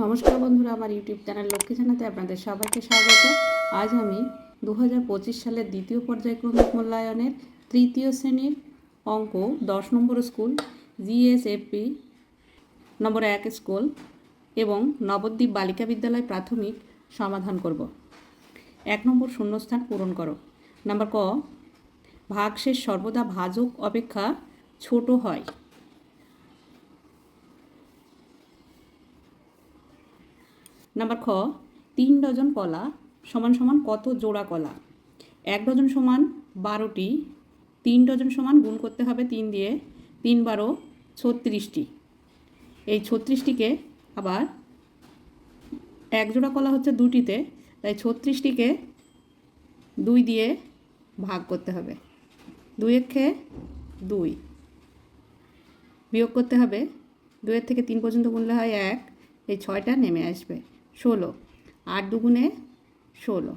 নমস্কার বন্ধুরা, আমার ইউটিউব চ্যানেল লক্ষ্মী জানাতে আপনাদের সবাইকে স্বাগত। আজ আমি দু হাজার পঁচিশ সালের দ্বিতীয় পর্যায়ক্রমিক মূল্যায়নের তৃতীয় শ্রেণির অঙ্ক, দশ নম্বর স্কুল, জিএসএফপি নম্বর এক স্কুল এবং নবদ্বীপ বালিকা বিদ্যালয় প্রাথমিক সমাধান করব। এক নম্বর শূন্যস্থান পূরণ করো। নাম্বার ক, ভাগশেষ সর্বদা ভাজক অপেক্ষা ছোট হয়। নাম্বার খ, তিন ডজন কলা সমান সমান কত জোড়া কলা? এক ডজন সমান বারোটি, তিন ডজন সমান গুণ করতে হবে তিন দিয়ে তিন বারো ছত্রিশটি। এই ছত্রিশটিকে আবার এক জোড়া কলা হচ্ছে দুটিতে, তাই ছত্রিশটিকে দুই দিয়ে ভাগ করতে হবে। দুই একে দুই বিয়োগ করতে হবে। দুয়ের থেকে তিন পর্যন্ত গুনলে হয় এক, এই ছয়টা নেমে আসবে। ষোলো। আট দুগুণে ষোলো।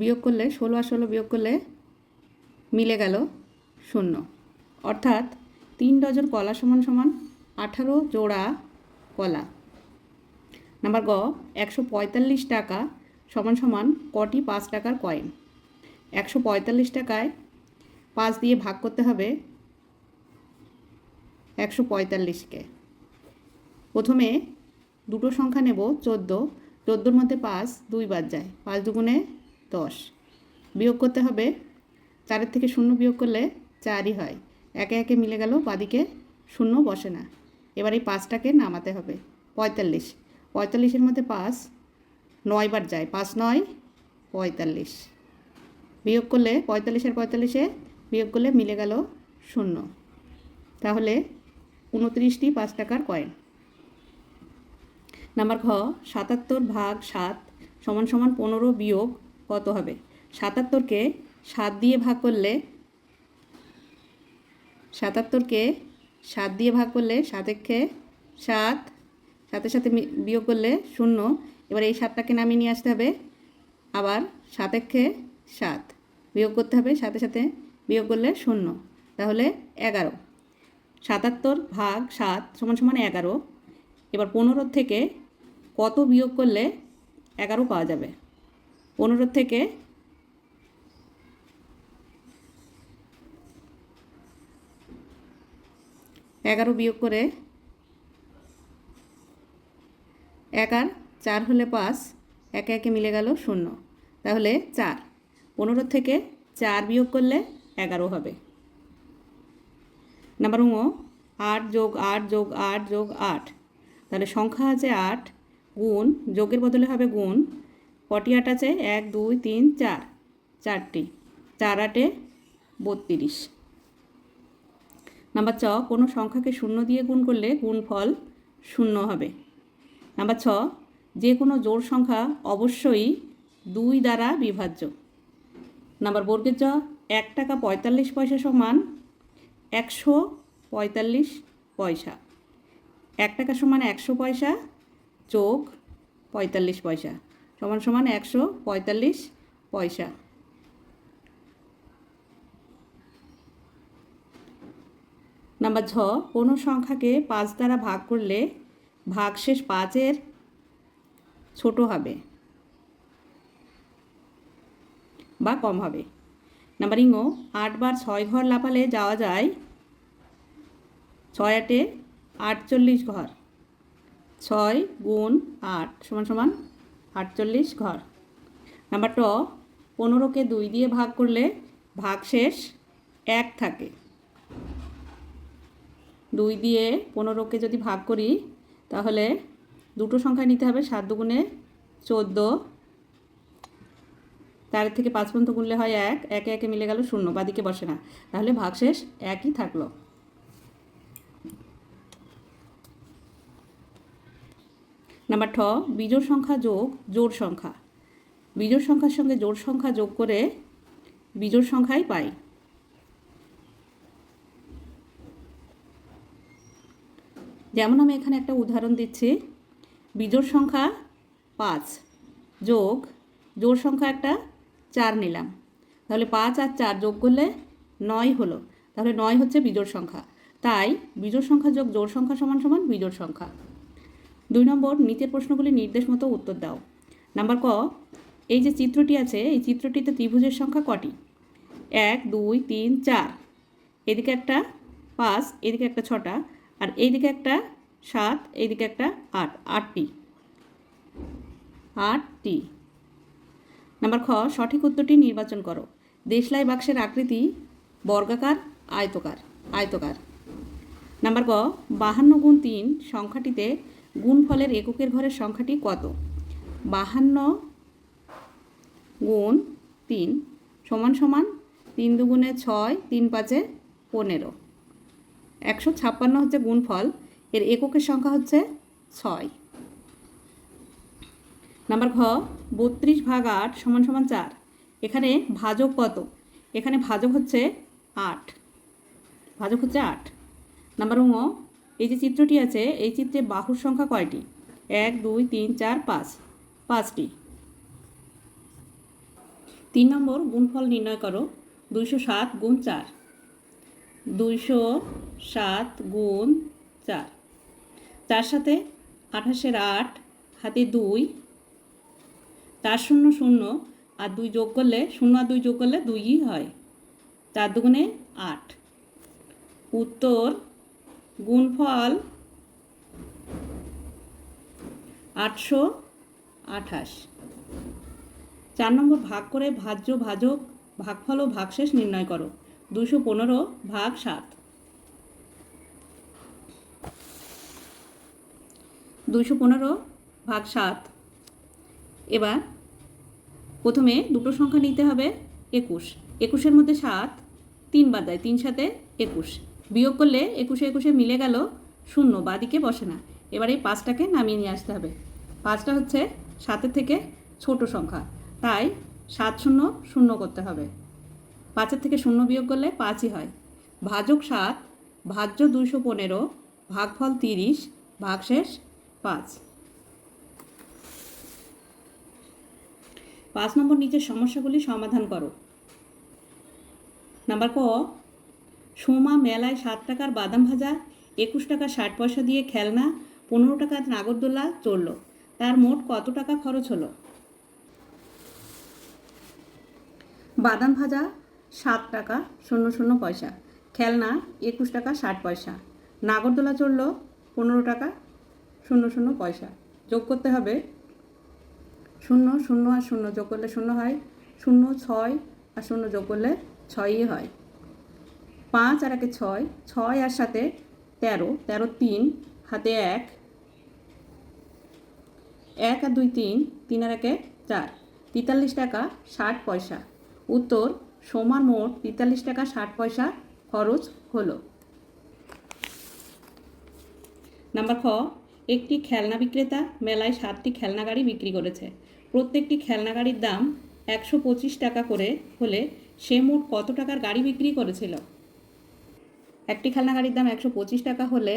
বিয়োগ করলে ষোলো আর ষোলো বিয়োগ করলে মিলে গেল শূন্য। অর্থাৎ তিন ডজন কলা সমান সমান আঠারো জোড়া কলা। নাম্বার গ, একশো পঁয়তাল্লিশ টাকা সমান সমান কটি পাঁচ টাকার কয়েন? একশো পঁয়তাল্লিশ টাকায় পাঁচ দিয়ে ভাগ করতে হবে একশো পঁয়তাল্লিশকে প্রথমে দুটো সংখ্যা নেব, চোদ্দ। চোদ্দোর মধ্যে পাঁচ দুইবার যায়। পাঁচ দুগুণে দশ। বিয়োগ করতে হবে। চারের থেকে শূন্য বিয়োগ করলে চারই হয়। একে একে মিলে গেল, বাদিকে শূন্য বসে না। এবার এই পাঁচটাকে নামাতে হবে। পঁয়তাল্লিশ। পঁয়তাল্লিশের মধ্যে পাঁচ নয়বার যায়। পাঁচ নয়, পঁয়তাল্লিশ। বিয়োগ করলে পঁয়তাল্লিশের পঁয়তাল্লিশে বিয়োগ করলে মিলে গেল শূন্য। তাহলে উনত্রিশটি পাঁচ টাকার কয়েন নাম্বার ঘ, সাতাত্তর ভাগ সাত সমান সমান পনেরো বিয়োগ কত হবে? সাতাত্তরকে সাত দিয়ে ভাগ করলে, সাতাত্তরকে সাত দিয়ে ভাগ করলে সাতেক্ষে সাত সাথে সাথে বিয়োগ করলে শূন্য। এবার এই সাতটাকে নামিয়ে নিয়ে আসতে হবে। আবার সাতেক্ষে সাত বিয়োগ করতে হবে সাথে সাথে বিয়োগ করলে শূন্য। তাহলে এগারো। সাতাত্তর ভাগ সাত সমান সমান এগারো। এবার পনেরো থেকে কত বিয়োগ করলে এগারো পাওয়া যাবে? পনেরো থেকে এগারো বিয়োগ করে এক আর চার হলে পাঁচ, একে একে মিলে গেল শূন্য। তাহলে চার। পনেরো থেকে চার বিয়োগ করলে এগারো হবে। নাম্বার ও, আট যোগ আট যোগ আট যোগ আট। তাহলে সংখ্যা আছে আট, গুণ, যোগের বদলে হবে গুণ। কটি আট আছে এক, দুই, তিন, চার। চারটি। চার আটে বত্রিশ। নাম্বার ছ, কোনো সংখ্যাকে শূন্য দিয়ে গুণ করলে গুণফল শূন্য হবে। নাম্বার ছ, যে কোনো জোড় সংখ্যা অবশ্যই দুই দ্বারা বিভাজ্য। নাম্বার বর্গের জ, এক টাকা পঁয়তাল্লিশ পয়সা সমান একশো পঁয়তাল্লিশ পয়সা। এক টাকা সমান একশো পয়সা যোগ পঁয়তাল্লিশ পয়সা, সমান সমান একশো পঁয়তাল্লিশ পয়সা। নাম্বার ঝ কোনো সংখ্যাকে পাঁচ দ্বারা ভাগ করলে ভাগশেষ পাঁচের ছোট হবে বা কম হবে? নাম্বার ইঙ্গো, আটবার ছয় ঘর লাফালে যাওয়া যায় ছয় আটে আটচল্লিশ ঘর। ছয় গুণ আট সমান সমান আটচল্লিশ ঘর। নাম্বার ট, পনেরোকে দুই দিয়ে ভাগ করলে ভাগশেষ এক থাকে। দুই দিয়ে পনেরোকে যদি ভাগ করি, তাহলে দুটো সংখ্যা নিতে হবে সাত দুগুণে চোদ্দ। চার থেকে পাঁচ পর্যন্ত গুনলে হয় এক, একে একে মিলে গেল শূন্য, বাদিকে বসে না। তাহলে ভাগশেষ একই থাকল। নাম্বার ঠ বিজোড় সংখ্যা যোগ জোড় সংখ্যা। বিজোড় সংখ্যার সঙ্গে জোড় সংখ্যা যোগ করে বিজোড় সংখ্যাই পাই। যেমন আমি এখানে একটা উদাহরণ দিচ্ছি। বিজোড় সংখ্যা পাঁচ যোগ জোড় সংখ্যা একটা চার নিলাম। তাহলে পাঁচ আর চার যোগ করলে নয় হলো। তাহলে নয় হচ্ছে বিজোড় সংখ্যা। তাই বিজোড় সংখ্যা যোগ জোড় সংখ্যা সমান সমান বিজোড় সংখ্যা। দুই নম্বর, নিচের প্রশ্নগুলি নির্দেশ মতো উত্তর দাও। নাম্বার ক, এই যে চিত্রটি আছে, এই চিত্রটিতে ত্রিভুজের সংখ্যা কটি? এক, দুই, তিন, চার। এদিকে একটা পাঁচ, এদিকে একটা ছটা, আর এইদিকে একটা সাত, এইদিকে একটা আট, আটটি। আটটি। নাম্বার খ, সঠিক উত্তরটি নির্বাচন করো। দেশলাই বাক্সের আকৃতি বর্গাকার, আয়তকার আয়তকার। নাম্বার ক বাহান্ন গুণ তিন সংখ্যাটিতে গুণফলের এককের ঘরের সংখ্যাটি কত? বাহান্ন গুণ তিন সমান সমান তিন দুগুণে ছয়, তিন পাঁচে পনেরো। একশো ছাপ্পান্ন হচ্ছে গুণফল, এর এককের সংখ্যা হচ্ছে ছয়। নাম্বার ঘ, বত্রিশ ভাগ আট সমান সমান চার। এখানে ভাজক কত? এখানে ভাজক হচ্ছে আট। ভাজক হচ্ছে আট। নাম্বার ঙ এই যে চিত্রটি আছে, এই চিত্রে বাহুর সংখ্যা কয়টি? এক, দুই, তিন, চার, পাঁচ। পাঁচটি। তিন নম্বর, গুণফল নির্ণয় করো। দুইশো সাত গুণ চার। দুইশো সাত গুণ চার। চার সাথে আঠাশের আট হাতে দুই। চার শূন্য শূন্য আর দুই যোগ করলে, শূন্য আর দুই যোগ করলে দুইই হয়। চার দুগুণে আট। উত্তর গুণফল আটশো আঠাশ। চার নম্বর ভাগ করে ভাজ্য, ভাজক, ভাগফল ও ভাগশেষ নির্ণয় করো। দুশো পনেরো ভাগ সাত। দুশো পনেরো ভাগ সাত। এবার প্রথমে দুটো সংখ্যা নিতে হবে একুশ। একুশের মধ্যে সাত তিনবার দেয়, তিন সাথে একুশ। বিয়োগ করলে একুশে একুশে মিলে গেল শূন্য, বাদিকে বসে না। এবার এই পাঁচটাকে নামিয়ে নিয়ে আসতে হবে। পাঁচটা হচ্ছে সাতের থেকে ছোট সংখ্যা, তাই সাত শূন্য শূন্য করতে হবে। পাঁচের থেকে শূন্য বিয়োগ করলে পাঁচই হয়। ভাজক সাত, ভাজ্য দুইশো পনেরো, ভাগফল তিরিশ, ভাগশেষ পাঁচ। পাঁচ নম্বর নিচের সমস্যাগুলি সমাধান করো। নাম্বার ক সোমা মেলায় সাত টাকার বাদাম ভাজা, একুশ টাকা ষাট পয়সা দিয়ে খেলনা, পনেরো টাকা নাগরদোলা চড়ল। তার মোট কত টাকা খরচ হলো? বাদাম ভাজা, সাত টাকা, শূন্য শূন্য পয়সা। খেলনা, একুশ টাকা, ষাট পয়সা। নাগরদোলা চড়ল, পনেরো টাকা, শূন্য শূন্য পয়সা। যোগ করতে হবে। শূন্য শূন্য আর শূন্য যোগ করলে শূন্য হয়। শূন্য ছয় আর শূন্য যোগ করলে ছয়ই হয়। পাঁচ আর একে ছয় ছয় আর সাথে তেরো তেরো তিন, হাতে এক এক আর দুই তিন তিন আর একে চার, তেতাল্লিশ টাকা ষাট পয়সা। উত্তর, সমান মোট তেতাল্লিশ টাকা ষাট পয়সা খরচ হলো। নাম্বার খ, একটি খেলনা বিক্রেতা মেলায় সাতটি খেলনা গাড়ি বিক্রি করেছে। প্রত্যেকটি খেলনা গাড়ির দাম একশো পঁচিশ টাকা করে হলে সে মোট কত টাকার গাড়ি বিক্রি করেছিল? একটি খেলনা গাড়ির দাম একশো পঁচিশ টাকা হলে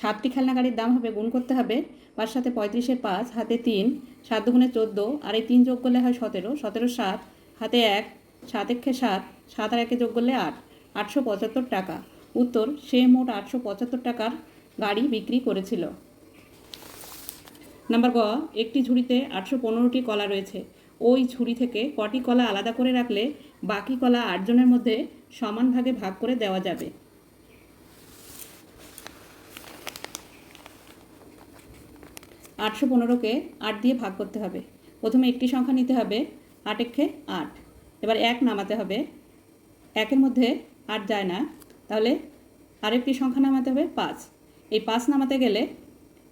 সাতটি খেলনা গাড়ির দাম হবে, গুণ করতে হবে পাঁচ সাথে পঁয়ত্রিশের পাঁচ, হাতে তিন, সাত দুগুণে চোদ্দ, আর এই তিন যোগ করলে হয় সতেরো সতেরো সাত, হাতে এক, সাত একে সাত সাত আর একে যোগ করলে আট, আটশো পঁচাত্তর টাকা। উত্তর, সে মোট আটশো পঁচাত্তর টাকার গাড়ি বিক্রি করেছিল। নাম্বার গ, একটি ঝুড়িতে আটশো পনেরোটি কলা রয়েছে। ওই ঝুড়ি থেকে কটি কলা আলাদা করে রাখলে বাকি কলা আটজনের মধ্যে সমান ভাগে ভাগ করে দেওয়া যাবে। আটশো পনেরোকে আট দিয়ে ভাগ করতে হবে। প্রথমে একটি সংখ্যা নিতে হবে আট একে আট। এবার এক নামাতে হবে। একের মধ্যে আট যায় না, তাহলে আরেকটি সংখ্যা নামাতে হবে, পাঁচ। এই পাঁচ নামাতে গেলে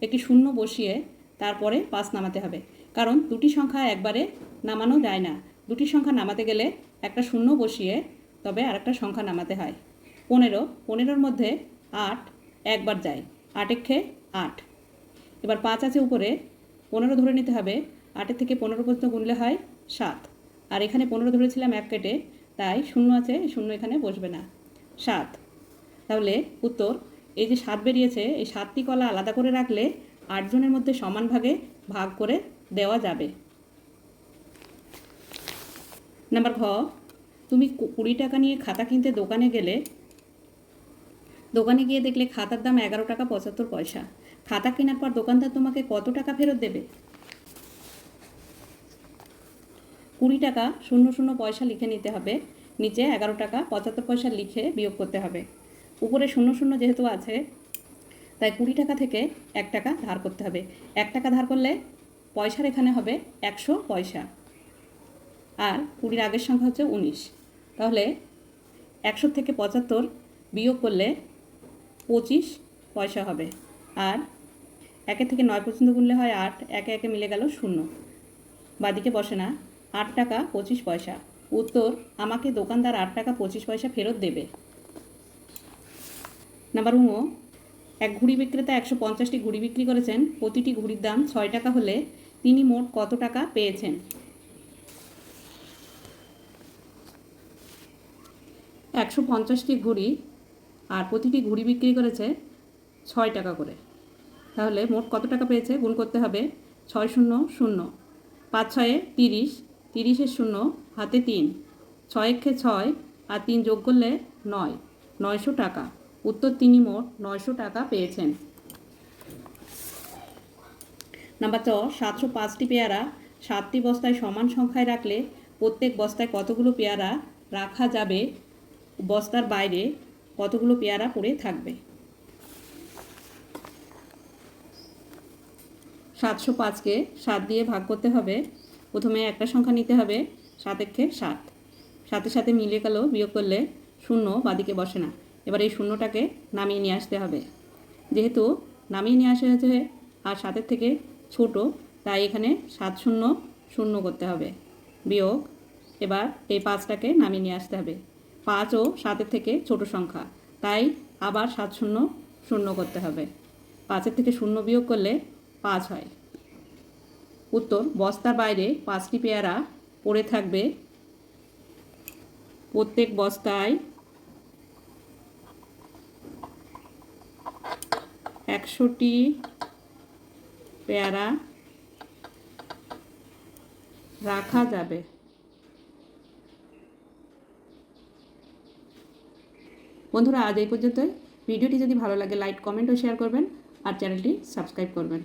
একটি শূন্য বসিয়ে তারপরে পাঁচ নামাতে হবে। কারণ দুটি সংখ্যা একবারে নামানো যায় না। দুটি সংখ্যা নামাতে গেলে একটা শূন্য বসিয়ে তবে আরেকটা সংখ্যা নামাতে হয়। পনেরো, পনেরোর মধ্যে আট একবার যায়। আট একে আট। এবার পাঁচ আছে উপরে। পনেরো ধরে নিতে হবে। আটের থেকে পনেরো পর্যন্ত গুনলে হয় সাত। আর এখানে পনেরো ধরেছিলাম এক কেটে, তাই শূন্য আছে, শূন্য এখানে বসবে না। সাত। তাহলে উত্তর, এই যে সাত বেরিয়েছে, এই সাতটি কলা আলাদা করে রাখলে আটজনের মধ্যে সমান ভাগে ভাগ করে দেওয়া যাবে। নাম্বার ঘ তুমি কুড়ি টাকা নিয়ে খাতা কিনতে দোকানে গেলে, দোকানে গিয়ে দেখলে খাতার দাম এগারো টাকা পঁচাত্তর পয়সা। খাতা কেনার পর দোকানদার তোমাকে কত টাকা ফেরত দেবে? কুড়ি টাকা শূন্য শূন্য পয়সা লিখে নিতে হবে, নিচে এগারো টাকা পঁচাত্তর পয়সা লিখে বিয়োগ করতে হবে। উপরে শূন্য শূন্য যেহেতু আছে, তাই কুড়ি টাকা থেকে এক টাকা ধার করতে হবে। এক টাকা ধার করলে পয়সার এখানে হবে একশো পয়সা। আর কুড়ির আগের সংখ্যা হচ্ছে উনিশ। তাহলে একশো থেকে পঁচাত্তর বিয়োগ করলে পঁচিশ পয়সা হবে। আর একে থেকে নয় পর্যন্ত গুনলে হয় আট, একে একে মিলে গেল শূন্য। বাদিকে বসে না, আট টাকা পঁচিশ পয়সা। উত্তর, আমাকে দোকানদার আট টাকা পঁচিশ পয়সা ফেরত দেবে। নাম্বার উমো এক ঘুড়ি বিক্রেতা একশো পঞ্চাশটি ঘুড়ি বিক্রি করেছেন। প্রতিটি ঘুড়ির দাম ছয় টাকা হলে তিনি মোট কত টাকা পেয়েছেন? একশো পঞ্চাশটি ঘুড়ি আর প্রতিটি ঘুড়ি বিক্রি করেছে ছয় টাকা করে। তাহলে মোট কত টাকা পেয়েছে? গুণ করতে হবে ছয় শূন্য শূন্য। পাঁচ ছয়ে তিরিশ তিরিশের শূন্য, হাতে তিন। ছয় একে ছয় আর তিন যোগ করলে নয়, নয়শো টাকা। উত্তর তিনি মোট নয়শো টাকা পেয়েছেন। নাম্বার চ সাতশো পাঁচটি পেয়ারা সাতটি বস্তায় সমান সংখ্যায় রাখলে প্রত্যেক বস্তায় কতগুলো পেয়ারা রাখা যাবে বস্তার বাইরে কতগুলো পেয়ারা পড়ে থাকবে? সাতশো পাঁচকে সাত দিয়ে ভাগ করতে হবে। প্রথমে একটা সংখ্যা নিতে হবে সাত একে সাত। সাথে সাথে মিলে গেল, বিয়োগ করলে শূন্য বাদিকে বসে না। এবার এই শূন্যটাকে নামিয়ে নিয়ে আসতে হবে। যেহেতু নামিয়ে নিয়ে আসা হয়েছে আর সাতের থেকে ছোট, তাই এখানে সাত শূন্য শূন্য করতে হবে। বিয়োগ, এবার এই পাঁচটাকে নামিয়ে নিয়ে আসতে হবে। পাঁচ ও সাতের থেকে ছোট সংখ্যা। তাই আবার সাত শূন্য শূন্য করতে হবে। পাঁচের থেকে শূন্য বিয়োগ করলে পাঁচ হয়। উত্তর, বস্তার বাইরে পাঁচটি পেয়ারা পড়ে থাকবে। প্রত্যেক বস্তায় একশোটি পেয়ারা রাখা যাবে। বন্ধুরা, আজ এই পর্যন্তই। ভিডিওটি যদি ভালো লাগে লাইক কমেন্ট ও শেয়ার করবেন আর চ্যানেলটি সাবস্ক্রাইব করবেন।